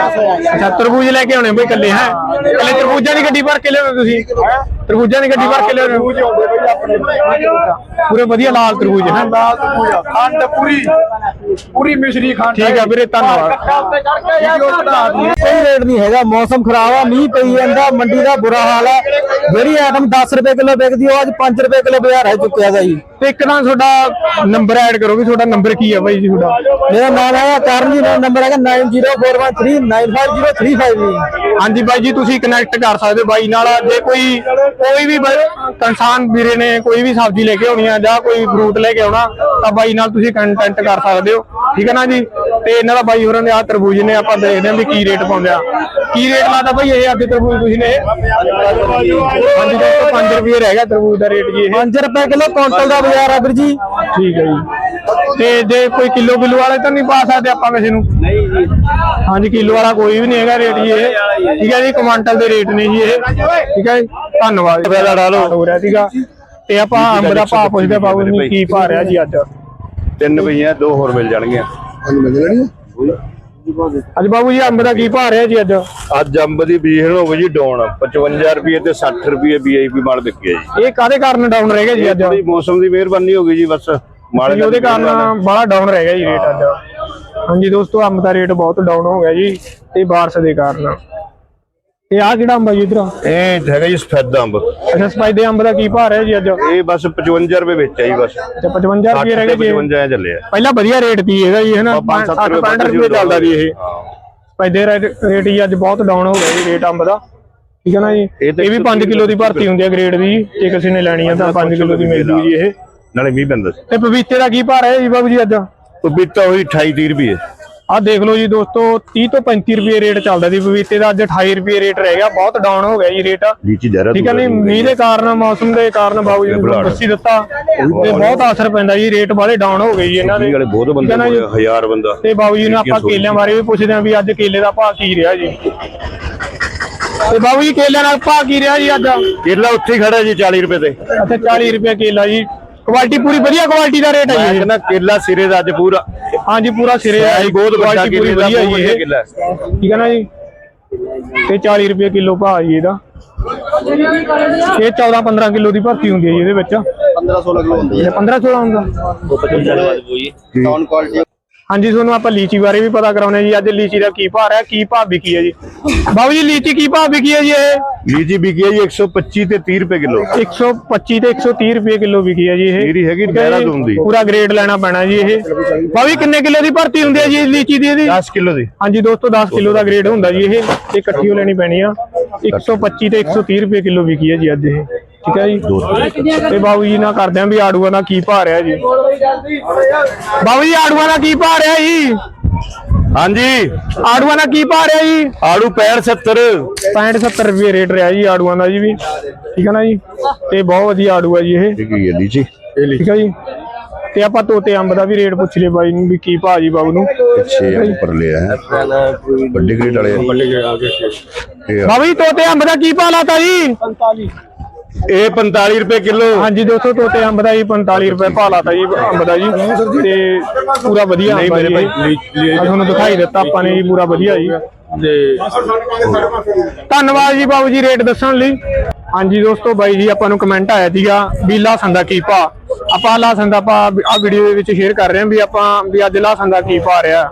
ਅੱਛਾ ਤਰਬੂਜ ਲੈ ਕੇ ਆਉਣੇ ਬਈ ਕੱਲੇ ਹੈ? ਕੱਲੇ ਤਰਬੂਜਾਂ ਦੀ ਗੱਡੀ ਭਰ ਕੇ ਲਿਆਉਣੇ ਤੁਸੀਂ? ਤਰਬੂਜਾਂ ਦੀ ਗੱਡੀ ਭਰ ਕੇ ਲਿਆਉਣੇ ਤਰਬੂਜ ਆਉਂਦੇ ਬਈ ਆਪਣੇ ਪੂਰੇ ਵਧੀਆ ਲਾਲ ਤਰਬੂਜ ਹੈ। ਲਾਲ ਤਰਬੂਜ ਆ। ਖੰਡ ਪੂਰੀ ਪੂਰੀ ਮਿਸ਼ਰੀ ਖੰਡ ਠੀਕ ਆ ਵੀਰੇ ਧੰਨਵਾਦ। ਕੋਈ ਰੇਟ ਨਹੀਂ ਹੈਗਾ ਮੌਸਮ ਖਰਾਬ ਆ ਮੀਂਹ ਪਈ ਜਾਂਦਾ ਮੰਡੀ ਦਾ ਬੁਰਾ ਹਾਲ ਆ। ਜਿਹੜੀ ਆਈਟਮ 10 ਰੁਪਏ ਕਿਲੋ ਵਿਕਦੀ ਉਹ ਅੱਜ 5 ਰੁਪਏ ਕਿਲੋ ਬਾਜ਼ਾਰ ਰਹਿ ਚੁੱਕਿਆ ਦਾ ਜੀ। ਤੇ ਇੱਕ ਤਾਂ ਤੁਹਾਡਾ ਨੰਬਰ ਐਡ ਕਰੋ ਵੀ ਤੁਹਾਡਾ ਨੰਬਰ ਕੀ ਆ ਬਾਈ ਜੀ ਤੁਹਾਡਾ। ਮੇਰਾ ਨਾਮ ਹੈ ਕਰਨ ਜੀ ਮੇਰਾ ਨੰਬਰ ਹੈਗਾ 9041395035 ਜੀ। ਹਾਂਜੀ ਬਾਈ ਜੀ ਤੁਸੀਂ ਕਨੈਕਟ ਕਰ ਸਕਦੇ ਹੋ ਬਾਈ ਨਾਲ। ਜੇ ਕੋਈ ਕੋਈ ਵੀ ਕਿਸਾਨ ਵੀਰੇ ਨੇ ਕੋਈ ਵੀ ਸਬਜ਼ੀ ਲੈ ਕੇ ਆਉਣੀ ਆ ਜਾਂ ਕੋਈ ਫਰੂਟ ਲੈ ਕੇ ਆਉਣਾ, ਤਾਂ ਬਾਈ ਨਾਲ ਤੁਸੀਂ ਕੰਟੈਕਟ ਕਰ ਸਕਦੇ ਹੋ। ਠੀਕ ਹੈ ਨਾ ਜੀ? ਤੇ ਇਹਨਾਂ ਦਾ ਬਾਈ ਹੋਰਾਂ ਦੇ ਆ ਤਰਬੂਜ ਨੇ ਆਪਾਂ ਦੇਖਦੇ ਹਾਂ ਵੀ ਕੀ ਰੇਟ ਪਾਉਂਦੇ ਆ। ਕੀ ਰੇਟ ਲਾਦਾ ਬਾਈ ਇਹ ਅੱਜ ਤਰਬੂਜ ਤੁਸੀਂ ਨੇ? ਹਾਂਜੀ ਦੋਸਤੋ 5 ਰੁਪਏ ਰਹਿ ਗਿਆ ਤਰਬੂਜ ਦਾ ਰੇਟ ਜੀ ਇਹ। 5 ਰੁਪਏ ਕਿਲੋ ਕੁਇੰਟਲ ਦਾ ਬਾਜ਼ਾਰ ਆ ਵੀਰ ਜੀ। ਠੀਕ ਹੈ ਜੀ। ਤੇ ਜੇ ਕੋਈ ਕਿਲੋ ਕਿਲੋ ਵਾਲੇ ਤਾਂ ਨਹੀਂ ਪਾ ਸਕਦੇ ਆਪਾਂ ਕਿਸੇ ਨੂੰ। ਨਹੀਂ ਜੀ। ਹਾਂਜੀ ਕਿਲੋ ਵਾਲਾ ਕੋਈ ਵੀ ਨਹੀਂ ਹੈਗਾ ਰੇਟ ਜੀ ਇਹ। ਠੀਕ ਹੈ ਜੀ ਕੁਆਂਟਲ ਦੇ ਰੇਟ ਨੇ ਜੀ ਇਹ। ਠੀਕ ਹੈ ਜੀ ਧੰਨਵਾਦ। ਰੁਪਏ ਦਾ ਡਾਲੋ ਹੋ ਰਿਹਾ ਸੀਗਾ। ਤੇ ਆਪਾਂ ਅੰਬ ਦਾ ਭਾਅ ਪੁੱਛਦੇ ਬਾਬੂ ਜੀ ਕੀ ਭਾਅ ਰਿਹਾ ਜੀ ਅੱਜ। ਤਿੰਨ ਪਈਆਂ ਦੋ ਹੋਰ ਮਿਲ ਜਾਣਗੀਆਂ। ਅੱਜ ਬਾਬੂ ਜੀ ਅੰਬ ਦਾ ਕੀ ਭਾਅ ਰਿਹਾ ਜੀ ਅੱਜ? ਅੱਜ ਅੰਬ ਦੀ ਬੀਹਣ ਹੋ ਗਈ ਜੀ ਡਾਊਨ 55 ਰੁਪਏ ਤੇ 60 ਰੁਪਏ ਵੀਆਈਪੀ ਮਾਲ ਵਿਕਿਆ ਜੀ। ਇਹ ਕਾਦੇ ਕਾਰਨ ਡਾਊਨ ਰਹਿ ਗਿਆ ਜੀ ਅੱਜ? ਥੋੜੀ ਮੌਸਮ ਦੀ ਮਿਹਰਬਾਨੀ ਹੋ ਗਈ ਜੀ ਬਸ ਮਾਲ ਜੀ ਉਹਦੇ ਕਾਰਨ ਬੜਾ ਡਾਊਨ ਰਹਿ ਗਿਆ ਜੀ ਰੇਟ ਅੱਜ। ਹਾਂਜੀ ਦੋਸਤੋ ਅੰਬ ਦਾ ਰੇਟ ਬਹੁਤ ਡਾਊਨ ਹੋ ਗਿਆ ਜੀ ਤੇ ਬਾਰਿਸ਼ ਦੇ ਕਾਰਨ। ਤੇ ਆ ਕਿਹੜਾ ਅੰਬ ਆ ਜੀ ਇਧਰ? ਇਹ ਹੈਗਾ ਜੀ ਸਫੈਦ ਅੰਬ। ਅੱਛਾ ਸਪਾਈਦੇ ਅੰਬ ਦਾ ਕੀ ਭਾਅ ਰਿਹਾ ਜੀ ਅੱਜ? ਇਹ ਬਸ 55 ਰੁਪਏ ਵਿੱਚ ਹੈ ਜੀ ਬਸ। ਤੇ 55 ਰੁਪਏ 60 ਰਹਿ ਗਏ ਜੀ 55 ਐ ਚੱਲਿਆ ਪਹਿਲਾਂ ਵਧੀਆ ਰੇਟ ਦੀ ਹੈਗਾ ਜੀ ਹੈ ਨਾ 5 7 60 65 ਰੁਪਏ ਚੱਲਦਾ ਸੀ ਇਹ। ਸਪਾਈਦੇ ਰੇਟ ਹੀ ਅੱਜ ਬਹੁਤ ਡਾਊਨ ਹੋ ਗਿਆ ਜੀ ਰੇਟ ਅੰਬ ਦਾ। ਠੀਕ ਹੈ ਨਾ ਜੀ? ਇਹ ਵੀ 5 ਕਿਲੋ ਦੀ ਭਰਤੀ ਹੁੰਦੀ ਹੈ ਗ੍ਰੇਡ ਦੀ। ਜੇ ਕਿਸੇ ਨੇ ਲੈਣੀ ਹੈ ਤਾਂ 5 ਕਿਲੋ ਦੀ ਮਿਲ ਜੂਗੀ ਜੀ ਇਹ। ਨਾਲੇ ਮੀਂਹ ਪੈਂਦਾ ਸੀ। ਤੇ ਪਪੀਤੇ ਦਾ ਕੀ ਭਾਅ ਰਿਹਾ ਜੀ ਬਾਬੂ ਜੀ ਅੱਜ? ਪਪੀਤਾ ਹੋਈ 28 30 ਰੁਪਏ। ਆਹ ਦੇਖ ਲਓ ਜੀ ਦੋਸਤੋ 30 ਤੋਂ 35 ਰੁਪਏ ਰੇਟ ਚੱਲਦਾ ਸੀ ਪਪੀਤੇ ਦਾ ਅੱਜ 28 ਰੁਪਏ ਰੇਟ ਰਹਿ ਗਿਆ ਬਹੁਤ ਡਾਊਨ ਹੋ ਗਿਆ ਜੀ ਰੇਟ। ਲੀਚੀ ਠੀਕ ਹੈ ਨਹੀਂ ਮੀਂਹ ਦੇ ਕਾਰਨ ਮੌਸਮ ਦੇ ਕਾਰਨ ਬਾਬੂ ਜੀ ਨੂੰ ਦੱਸੀ ਦਿੱਤਾ ਤੇ ਬਹੁਤ ਅਸਰ ਪੈਂਦਾ ਜੀ ਰੇਟ ਬਾਰੇ ਡਾਊਨ ਹੋ ਗਏ ਜੀ ਇਹਨਾਂ ਦੇ। ਵਾਲੇ ਬਹੁਤ ਬੰਦੇ? ਹੋਏ ਹਜ਼ਾਰ ਬੰਦਾ। ਤੇ ਬਾਬੂ ਜੀ ਨੂੰ ਆਪਾਂ ਕੇਲਿਆਂ ਬਾਰੇ ਵੀ ਪੁੱਛਦੇ ਆਂ ਵੀ ਅੱਜ ਕੇਲੇ ਦਾ ਭਾਅ ਕੀ ਰਿਹਾ ਜੀ। ਤੇ ਬਾਬੂ ਜੀ ਕੇਲਿਆਂ ਦਾ ਭਾਅ ਕੀ ਰਿਹਾ ਜੀ ਅੱਜ? ਕੇਲਾ ਉੱਥੇ ਖੜਾ ਜੀ 40 ਰੁਪਏ ਤੇ। ਅੱਛਾ 40 ਰੁਪਏ ਕੇਲਾ ਜੀ। ਕੁਆਲਿਟੀ ਪੂਰੀ ਵਧੀਆ ਕੁਆਲਿਟੀ ਦਾ ਰੇਟ ਹੈ ਮੈਂ ਜੀ ਕਹਿੰਦਾ ਕੇਲਾ ਸਿਰੇ ਦਾ ਅੱਜ ਪੂਰਾ। ਹਾਂਜੀ ਪੂਰਾ ਸਿਰੇ ਹੈ ਜੀ। ਬਹੁਤ ਵੱਡਾ ਕੁਆਲਿਟੀ ਪੂਰੀ ਵਧੀਆ ਜੀ ਇਹ। ਕੇਲਾ। ਠੀਕ ਹੈ ਨਾ ਜੀ? ਤੇ 40 ਰੁਪਏ ਕਿਲੋ ਭਾਅ ਜੀ ਇਹਦਾ। ਇਹ 14 15 ਕਿਲੋ ਦੀ ਭਰਤੀ ਹੁੰਦੀ ਹੈ ਜੀ ਇਹਦੇ ਵਿੱਚ। 15 16 ਕਿਲੋ ਹੁੰਦੀ ਇਹ 15 16 ਹੁੰਦਾ। ਟਾਊਨ ਕੁਆਲਿਟੀ ਹਾਂਜੀ ਤੁਹਾਨੂੰ ਆਪਾਂ ਲੀਚੀ ਬਾਰੇ ਵੀ ਪਤਾ ਕਰਾਉਨੇ ਜੀ। ਅੱਜ ਲੀਚੀ ਦਾ ਕੀ ਭਾਅ ਹੈ ਕੀ ਭਾਅ ਵਿਕੀ ਹੈ ਜੀ? ਬਾਬੂ ਜੀ ਲੀਚੀ ਕੀ ਭਾਅ ਵਿਕੀ ਹੈ ਜੀ ਇਹ? ਲੀਚੀ ਵਿਕੀ ਹੈ ਜੀ 125 ਤੇ 30 ਰੁਪਏ ਕਿਲੋ। 125 ਤੇ 130 ਰੁਪਏ ਕਿਲੋ ਵਿਕੀ ਹੈ ਜੀ ਇਹ। ਮੇਰੀ ਹੈਗੀ? ਦੇਹਰਾਦੂਨ ਦੀ। ਪੂਰਾ ਗ੍ਰੇਡ ਲੈਣਾ ਪੈਣਾ ਜੀ ਇਹ। ਬਾਬੂ ਕਿੰਨੇ ਕਿਲੋ ਦੀ ਭਰਤੀ ਹੁੰਦੀ ਹੈ ਜੀ ਲੀਚੀ ਦੀ ਇਹਦੀ? 10 ਕਿਲੋ ਦੀ। ਹਾਂਜੀ ਦੋਸਤੋ 10 ਕਿਲੋ ਦਾ ਗ੍ਰੇਡ ਹੁੰਦਾ ਜੀ ਇਹ। ਤੇ ਇਕੱਠੀ ਲੈਣੀ ਪੈਣੀ ਆ। 125 ਤੇ 130 ਰੁਪਏ ਕਿਲੋ ਵਿਕੀ ਹੈ ਜੀ ਅੱਜ ਇਹ। ਠੀਕ ਹੈ ਜੀ? ਤੇ ਬਾਬੂ ਜੀ ਨਾਲ ਕਰਦੇ ਆਂ ਵੀ ਆੜੂਆਂ ਦਾ ਕੀ ਭਾਅ ਰਿਹਾ ਜੀ। ਬਾਬੂ ਜੀ ਆੜੂਆਂ ਦਾ ਕੀ ਭਾਅ ਰਿਹਾ ਜੀ? ਹਾਂਜੀ। ਆੜੂਆਂ ਦਾ ਕੀ ਭਾਅ ਰਿਹਾ ਜੀ? ਆੜੂ 65 70 65 70 ਰੁਪਏ ਰੇਟ ਰਿਹਾ ਜੀ ਆੜੂਆਂ ਦਾ ਜੀ ਵੀ। ਠੀਕ ਹੈ ਨਾ ਜੀ? ਤੇ ਬਹੁਤ ਵਧੀਆ ਆੜੂ ਆ ਜੀ ਇਹ। ਠੀਕ ਹੈ ਠੀਕ ਹੈ ਜੀ? ਤੇ ਆਪਾਂ ਤੋਤੇ ਅੰਬ ਦਾ ਵੀ ਰੇਟ ਪੁੱਛ ਲਏ ਬਾਈ ਨੂੰ ਵੀ ਕੀ ਭਾਅ ਜੀ ਬਾਬੂ ਨੂੰ। ਪਿੱਛੇ ਉੱਪਰ ਲਿਆ ਹੈ ਵੱਡੇ ਗ੍ਰੇਡ ਵਾਲੇ ਵੱਡੇ ਗ੍ਰੇਡ ਬਾਬੂ ਜੀ ਤੋਤੇ ਅੰਬ ਦਾ ਕੀ ਭਾਅ ਲਾਤਾ ਜੀ? ਇਹ 45 ਰੁਪਏ ਕਿਲੋ। ਹਾਂਜੀ ਦੋਸਤੋ ਤੋਤੇ ਅੰਬ ਦਾ ਜੀ 45 ਰੁਪਏ ਭਾਅ ਲਾਤਾ ਜੀ ਅੰਬ ਦਾ ਜੀ। ਤੇ ਪੂਰਾ ਵਧੀਆ ਨਹੀਂ ਮੇਰੇ ਭਾਈ ਤੁਹਾਨੂੰ ਦਿਖਾਈ ਦਿੱਤਾ ਆਪਾਂ ਨੇ ਜੀ ਪੂਰਾ ਵਧੀਆ ਜੀ। ਧੰਨਵਾਦ ਜੀ ਬਾਬੂ ਜੀ ਰੇਟ ਦੱਸਣ ਲਈ। ਹਾਂਜੀ ਦੋਸਤੋ ਬਾਈ ਜੀ ਆਪਾਂ ਨੂੰ ਕਮੈਂਟ ਆਇਆ ਸੀਗਾ ਵੀ ਲਾਸਨ ਦਾ ਕੀ ਭਾ ਆਪਾਂ ਲਾਸਨ ਦਾ ਭਾ ਆ ਵੀਡੀਓ ਦੇ ਵਿੱਚ ਸ਼ੇਅਰ ਕਰ ਰਹੇ ਹਾਂ ਵੀ ਆਪਾਂ ਵੀ ਅੱਜ ਲਾਸਨ ਦਾ ਕੀ ਭਾ ਰਿਹਾ।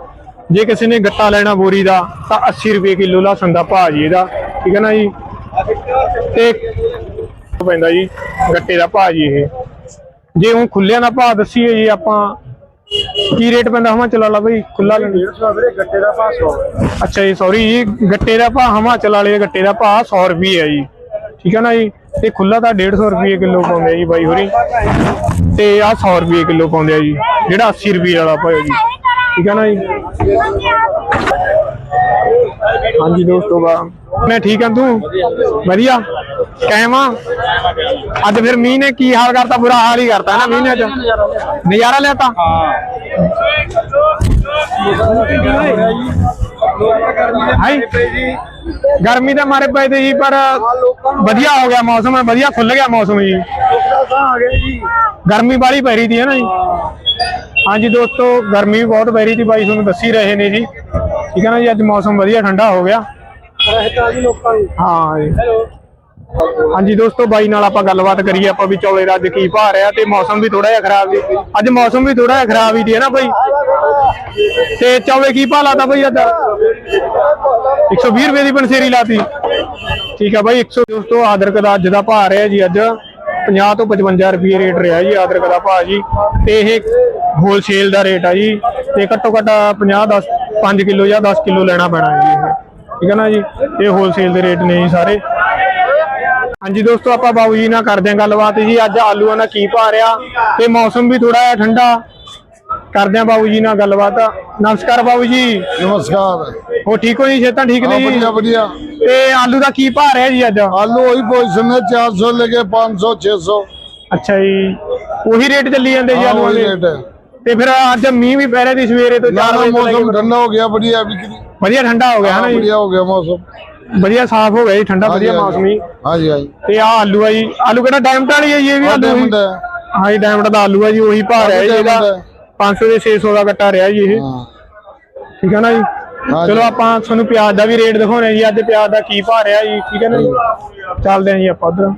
ਜੇ ਕਿਸੇ ਨੇ ਗੱਟਾ ਲੈਣਾ ਬੋਰੀ ਦਾ ਤਾਂ 80 ਰੁਪਏ ਕਿਲੋ ਲਾਸਨ ਦਾ ਭਾ ਜੀ ਇਹਦਾ। ਠੀਕ ਹੈ ਨਾ ਜੀ? ਤੇ ਪੈਂਦਾ ਜੀ ਗੱਟੇ ਦਾ ਭਾ ਜੀ ਇਹ। ਜੇ ਹੁਣ ਖੁੱਲਿਆਂ ਦਾ ਭਾ ਦੱਸੀਏ ਜੀ ਆਪਾਂ ਕੀ ਰੇਟ ਪੈਂਦਾ ਹਿਮਾਚਲ ਵਾਲਾ ਬਈ? ਖੁੱਲਾ ਲੈਂਦੇ ਵੀਰੇ ਗੱਟੇ ਦਾ ਭਾਅ 100 ਅੱਛਾ ਜੀ ਸੌਰੀ ਜੀ ਗੱਟੇ ਦਾ ਭਾਅ ਹਿਮਾਚਲ ਵਾਲੇ ਦੇ ਗੱਟੇ ਦਾ ਭਾਅ 100 ਰੁਪਏ ਹੈ ਜੀ। ਠੀਕ ਹੈ ਨਾ ਜੀ? ਤੇ ਖੁੱਲਾ ਤਾਂ 150 ਰੁਪਏ ਕਿਲੋ ਪਾਉਂਦੇ ਆ ਜੀ ਬਾਈ ਹੋਰੀ। ਤੇ ਆ 100 ਰੁਪਏ ਕਿਲੋ ਪਾਉਂਦੇ ਆ ਜੀ ਜਿਹੜਾ 80 ਰੁਪਏ ਵਾਲਾ ਭਾਅ ਜੀ। ਠੀਕ ਹੈ ਨਾ ਜੀ? ਹਾਂਜੀ ਦੋਸਤੋ ਬਾ ਮੈਂ ਠੀਕ ਹਾਂ ਤੂੰ? ਵਧੀਆ। ਆ ਅੱਜ ਫਿਰ ਮੀਂਹ ਨੇ ਕੀ ਹਾਲ ਕਰਤਾ ਬੁਰਾ ਹਾਲ ਹੀ ਕਰਤਾ ਨਾ ਮੀਂਹ ਨੇ ਅੱਜ? ਨਜ਼ਾਰਾ ਲਿਆਤਾ ਹਾਈ ਗਰਮੀ ਤਾਂ ਮਾਰੇ ਪਏ ਤੇ ਜੀ ਪਰ ਵਧੀਆ ਹੋ ਗਿਆ ਮੌਸਮ ਵਧੀਆ ਖੁੱਲ ਗਿਆ ਮੌਸਮ ਜੀ। ਗਰਮੀ ਬਾਲੀ ਪੈ ਰਹੀ ਸੀ ਹੈ ਨਾ ਜੀ। ਹਾਂਜੀ ਦੋਸਤੋ ਗਰਮੀ ਵੀ ਬਹੁਤ ਪੈ ਰਹੀ ਸੀ ਬਾਈ ਤੁਹਾਨੂੰ ਦੱਸੀ ਰਹੇ ਨੇ ਜੀ। ਠੀਕ ਹੈ ਨਾ ਜੀ ਅੱਜ ਮੌਸਮ ਵਧੀਆ ਠੰਡਾ ਹੋ ਗਿਆ। ਹਾਂ ਜੀ। ਹਾਂਜੀ ਦੋਸਤੋ, ਬਾਈ ਨਾਲ ਆਪਾਂ ਗੱਲਬਾਤ ਕਰੀਏ, ਆਪਾਂ ਵੀ ਚੌਲੇ ਦਾ ਅੱਜ ਕੀ ਭਾਅ ਰਿਹਾ ਤੇ ਮੌਸਮ ਵੀ ਥੋੜਾ ਜਿਹਾ ਖਰਾਬ ਸੀ। ਅੱਜ ਮੌਸਮ ਵੀ ਥੋੜਾ ਜਿਹਾ ਖਰਾਬ ਹੀ ਸੀ, ਹੈ ਨਾ ਬਾਈ? ਤੇ ਚੌਲੇ ਕੀ ਭਾਅ ਲਾਤਾ ਬਾਈ ਅੱਜ? 120 ਰੁਪਏ ਦੀ ਪੰਸੇਰੀ ਲਾਤੀ। ਠੀਕ ਆ ਬਾਈ 100 ਦੋਸਤੋ, ਆਦਰਕ ਦਾ ਅੱਜ ਦਾ ਭਾਅ ਰਿਹਾ ਜੀ ਅੱਜ। 50 ਤੋਂ 55 ਰੁਪਏ ਰੇਟ ਰਿਹਾ ਜੀ ਆਦਰਕ ਦਾ ਭਾਅ ਜੀ। ਤੇ ਇਹ ਹੋਲਸੇਲ ਦਾ ਰੇਟ ਆ ਜੀ। ਤੇ ਘੱਟੋ ਘੱਟ 50 10 5 ਕਿਲੋ ਜਾਂ 10 ਕਿਲੋ ਲੈਣਾ ਪੈਣਾ ਜੀ ਇਹ। ਠੀਕ ਹੈ ਨਾ ਜੀ? ਇਹ ਹੋਲਸੇਲ ਦੇ ਰੇਟ ਨੇ ਜੀ ਸਾਰੇ। ਹਾਂਜੀ ਦੋਸਤੋ ਆਪਾਂ ਬਾਬੂ ਜੀ ਨਾਲ ਕਰਦੇ ਆਂ ਗੱਲਬਾਤ ਜੀ। ਅੱਜ ਆਲੂਆਂ ਦਾ ਕੀ ਭਾਅ ਰਿਹਾ ਤੇ ਮੌਸਮ ਵੀ ਥੋੜਾ ਜਿਹਾ ਠੰਡਾ। ਕਰਦੇ ਆਂ ਬਾਬੂ ਜੀ ਨਾਲ ਗੱਲਬਾਤ। ਨਮਸਕਾਰ ਬਾਬੂ ਜੀ। ਨਮਸਕਾਰ। ਹੋ ਠੀਕ ਹੋ ਜੀ? ਛੇਤਾਂ ਠੀਕ ਨੇ ਜੀ? ਵਧੀਆ ਵਧੀਆ। ਤੇ ਆਲੂ ਦਾ ਕੀ ਭਾਅ ਰਿਹਾ ਜੀ ਅੱਜ? ਆਲੂ ਉਹੀ ਪੋਜੀਸ਼ਨ ਹੈ 400 ਲੈ ਕੇ 500 600 ਅੱਛਾ ਜੀ। ਉਹੀ ਰੇਟ ਚੱਲੀ ਜਾਂਦੇ ਜੀ ਆਲੂਆਂ ਦੇ। ਤੇ ਫਿਰ ਅੱਜ ਮੀਂਹ ਵੀ ਪੈ ਰਿਹਾ ਸੀ ਸਵੇਰੇ ਤੋਂ 4 ਮੌਸਮ ਠੰਡਾ ਹੋ ਗਿਆ ਵਧੀਆ ਬਿਕਰੀ ਵਧੀਆ ਠੰਡਾ ਹੋ ਗਿਆ ਹੈ ਵਧੀਆ ਹੋ ਗਿਆ ਮੌਸਮ। ਵਧੀਆ ਸਾਫ਼ ਹੋ ਗਿਆ ਜੀ ਠੰਡਾ ਵਧੀਆ ਮੌਸਮ ਜੀ ਹਾਂਜੀ ਹਾਂਜੀ। ਤੇ ਆ ਆਲੂ ਆ ਜੀ। ਆਲੂ ਕਿਹੜਾ ਡਾਇਮਟ ਵਾਲੀ ਹੈ ਜੀ ਇਹ ਵੀ ਆਲੂ ਜੀ? ਹਾਂ। ਜੀ ਡਾਇਮਟ ਦਾ ਆਲੂ ਆ ਜੀ ਉਹੀ ਭਾਅ ਰਿਹਾ ਜੀ ਇਹਦਾ 500 ਦੇ 600 ਦਾ ਕੱਟਾ ਰਿਹਾ ਜੀ ਇਹ। ਠੀਕ ਹੈ ਨਾ ਜੀ? ਚਲੋ ਆਪਾਂ ਤੁਹਾਨੂੰ ਪਿਆਜ਼ ਦਾ ਵੀ ਰੇਟ ਦਿਖਾਉਣੇ ਜੀ ਅੱਜ ਪਿਆਜ਼ ਦਾ ਕੀ ਭਾਅ ਰਿਹਾ ਜੀ ਠੀਕ ਹੈ ਨਾ ਚੱਲਦੇ ਆਂ ਜੀ ਆਪਾਂ ਉਧਰ।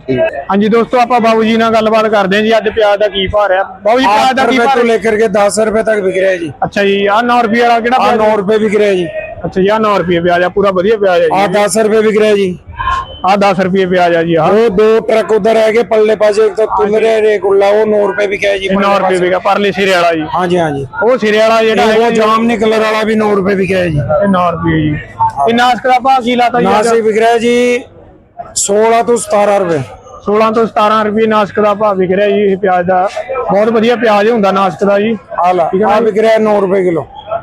ਹਾਂਜੀ ਦੋਸਤੋ ਆਪਾਂ ਬਾਬੂ ਜੀ ਨਾਲ ਗੱਲਬਾਤ ਕਰਦੇ ਆਂ ਜੀ ਅੱਜ ਪਿਆਜ਼ ਦਾ ਕੀ ਭਾਅ ਰਿਹਾ? ਬਾਬੂ ਜੀ ਪਿਆਜ਼ ਦਾ ਕੀ ਭਾਅ ਲੈ ਕੇ 10 ਰੁਪਏ ਤੱਕ ਵਿਕ ਰਿਹਾ ਜੀ। ਅੱਛਾ ਜੀ ਆ 9 ਰੁਪਏ ਵਾਲਾ ਕਿਹੜਾ ਆ 9 ਰੁਪਏ ਵਿਕ ਰਿਹਾ ਜੀ। ਅੱਛਾ ਜੀ ਆਹ 9 ਰੁਪਏ ਪਿਆਜ਼ ਆ ਪੂਰਾ ਵਧੀਆ ਪਿਆਜ਼ ਹੈ ਜੀ दस रुपए बिक रहा है जी ਆਹ 10 ਰੁਪਏ ਪਿਆਜ਼ ਆ ਜੀ ਆਹ वो दो ट्रक उधर है के पल्ले पास एक तो तुल रहे हैं, एक उल्ला वो नौ रुपए बिका है जी 9 रੁपए ਵਿਕਾ ਪਰਲੇ ਸਿਰੇ ਵਾਲਾ ਜੀ हाँ जी हाँ जी ਉਹ ਸਿਰੇ ਵਾਲਾ ਜਿਹੜਾ वो ਹੈਗਾ ਜੀ, जामनी कलर वाला भी नौ रुपए बिक रहा है जी ਇਹ 9 ਰੁਪਏ ਜੀ ਇਹ ਨਾਸਕ ਦਾ ਭਾਅ ਕੀ ਲਾਤਾ ਜੀ ਅੱਜ? नासिक बिक रहा है जी सोलह तो सतारह रुपए 16 ਤੋਂ 17 ਰੁਪਏ ਨਾਸਕ ਦਾ ਭਾਅ ਵਿਕ ਰਿਹਾ ਜੀ ਇਹ ਪਿਆਜ਼ ਦਾ ਬਹੁਤ ਵਧੀਆ ਪਿਆਜ਼ ਹੁੰਦਾ ਨਾਸਕ ਦਾ ਜੀ आला ठीक है आ ना? बिक रहा है नौ रुपए किलो